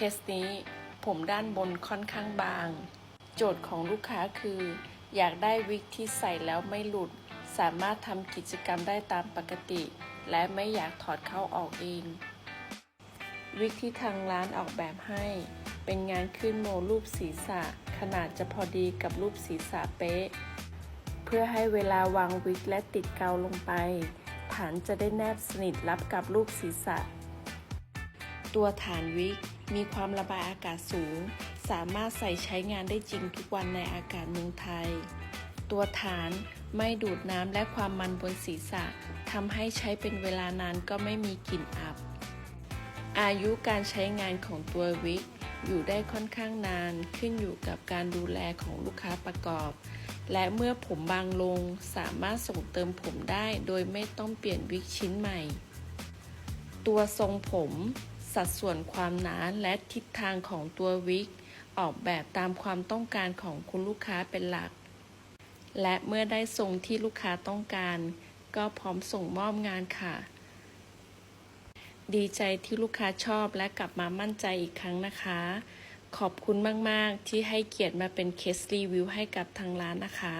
คสนี้ผมด้านบนค่อนข้างบาง โจทย์ของลูกค้าคือ อยากได้วิกที่ใส่แล้วไม่หลุด สามารถทำกิจกรรมได้ตามปกติ และไม่อยากถอดเข้าออกเอง วิกที่ทางร้านออกแบบให้ เป็นงานขึ้นโมรูปศีรษะ ขนาดจะพอดีกับรูปศีรษะเป๊ะ เพื่อให้เวลาวางวิกและติดเกาลงไป ฐานจะได้แนบสนิทรับกับรูปศีรษะ ตัวฐานวิก มีความระบายอากาศสูง สามารถใส่ใช้งานได้จริงทุกวันในอากาศเมืองไทย ตัวฐานไม่ดูดน้ำและความมันบนศีรษะทำให้ใช้เป็นเวลานานก็ไม่มีกลิ่นอับ อายุการใช้งานของตัววิก อยู่ได้ค่อนข้างนานขึ้นอยู่กับการดูแลของลูกค้าประกอบ และเมื่อผมบางลงสามารถส่งเติมผมได้โดยไม่ต้องเปลี่ยนวิกชิ้นใหม่ ตัวทรงผม สัดส่วนความหนาและทิศทางของตัววิก ออกแบบตามความต้องการของคุณลูกค้าเป็นหลัก และเมื่อได้ทรงที่ลูกค้าต้องการ ก็พร้อมส่งมอบงานค่ะ ดีใจที่ลูกค้าชอบและกลับมามั่นใจอีกครั้งนะคะ ขอบคุณมาก ๆ ที่ให้เกียรติมาเป็นเคสรีวิวให้กับทางร้านนะคะ